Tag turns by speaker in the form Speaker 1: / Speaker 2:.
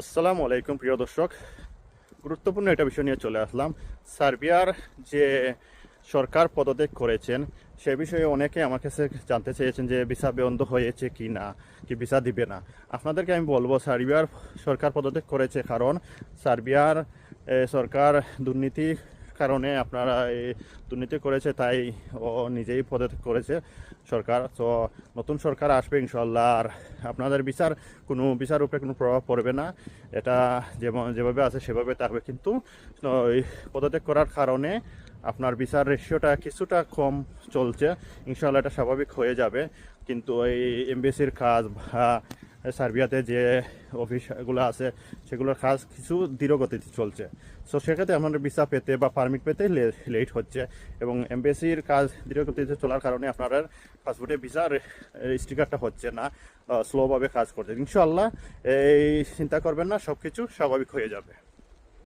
Speaker 1: আসসালামু আলাইকুম, প্রিয় দর্শক। গুরুত্বপূর্ণ একটা বিষয় নিয়ে চলে আসলাম। সার্বিয়ার যে সরকার পদত্যাগ করেছেন, সে বিষয়ে অনেকে আমার কাছে জানতে চেয়েছেন যে ভিসা বন্ধ হয়েছে কি না, কি ভিসা দিবে না। আপনাদেরকে আমি বলব, সার্বিয়ার সরকার পদত্যাগ করেছে কারণ সার্বিয়ার সরকার দুর্নীতি কারণে আপনারা এই দুর্নীতি করেছে, তাই ও নিজেই পদত্যাগ করেছে সরকার। তো নতুন সরকার আসবে ইনশাল্লাহ আর আপনাদের বিচার, কোনো বিচার উপরে কোনো প্রভাব পড়বে না। এটা যেমন, যেভাবে আছে সেভাবে থাকবে কিন্তু ওই পদত্যাগ করার কারণে আপনার বিচার রেশিওটা কিছুটা কম চলছে। ইনশাল্লাহ এটা স্বাভাবিক হয়ে যাবে। কিন্তু এই এমবিসির কাজ বা সার্বিয়াতে যে অফিসগুলো আছে, সেগুলোর কাজ কিছু ধীরগতিতে চলছে। সো সেক্ষেত্রে আপনার ভিসা পেতে বা পারমিট পেতে লেট হচ্ছে এবং এমবেসির কাজ ধীরগতিতে চলার কারণে আপনার পাসপোর্টে ভিসার স্টিকারটা হচ্ছে না স্লোভাবে কাজ করছে। ইনশাল্লাহ এই চিন্তা করবেন না সব কিছু স্বাভাবিক হয়ে যাবে।